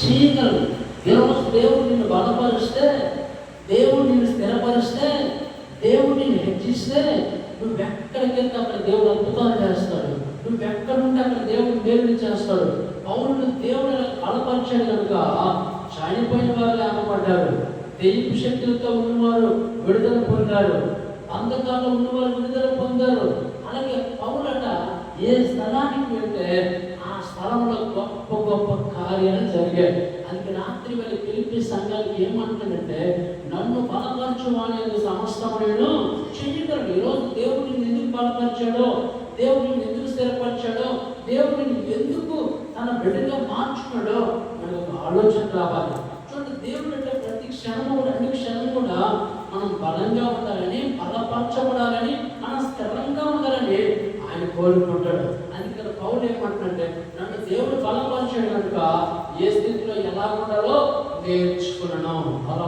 చేయగలరు ఈరోజు దేవుడు నిన్ను బలపరిస్తే దేవుడు నిన్ను స్థిరపరిస్తే దేవుడు నిన్ను హెచ్చిస్తే నువ్వు ఎక్కడికెళ్తే అక్కడ దేవుడు అద్భుతాలు చేస్తాడు. నువ్వు ఎక్కడుంటే అక్కడ దేవుడు మేలు చేస్తాడు. పౌరుడు దేవుడు బలపరిచాడు కనుక చనిపోయిన వారు లేకపోడ్డారు దెయ్యపు శక్తులతో ఉన్నవారు విడుదల పొందారు. అంధకారంలో ఉన్నవారు విడుదల పొందారు. అలాగే పౌరట ఏ స్థలానికి వెళ్తే గొప్ప కార్యాలు జరిగాయి. అందుకే రాత్రి వెళ్ళి పిలిపి సంఘానికి ఏమంటాడంటే నన్ను బలపరచు అనేది సమస్తమైన చెయ్యగలడు ఈరోజు దేవుడు నిన్ను ఎందుకు బలపరిచాడో దేవుడు నిన్ను ఎందుకు స్థిరపరిచాడో దేవుడు నిన్ను ఎందుకు తన బిడ్డగా మార్చుకున్నాడో మనకు ఒక ఆలోచన రావాలి. చూడండి దేవుడు అంటే ప్రతి క్షణము కూడా అన్ని క్షణం కూడా మనం బలంగా ఉండాలని బలపరచబడాలని మనం స్థిరంగా ఉండాలని ఆయన కోరుకుంటాడు. అందుకని పౌరులు ఏమంటున్నాడంటే నన్ను ఏ స్థితిలో ఎలా ఉండాలో నేర్చుకున్నాను. అలా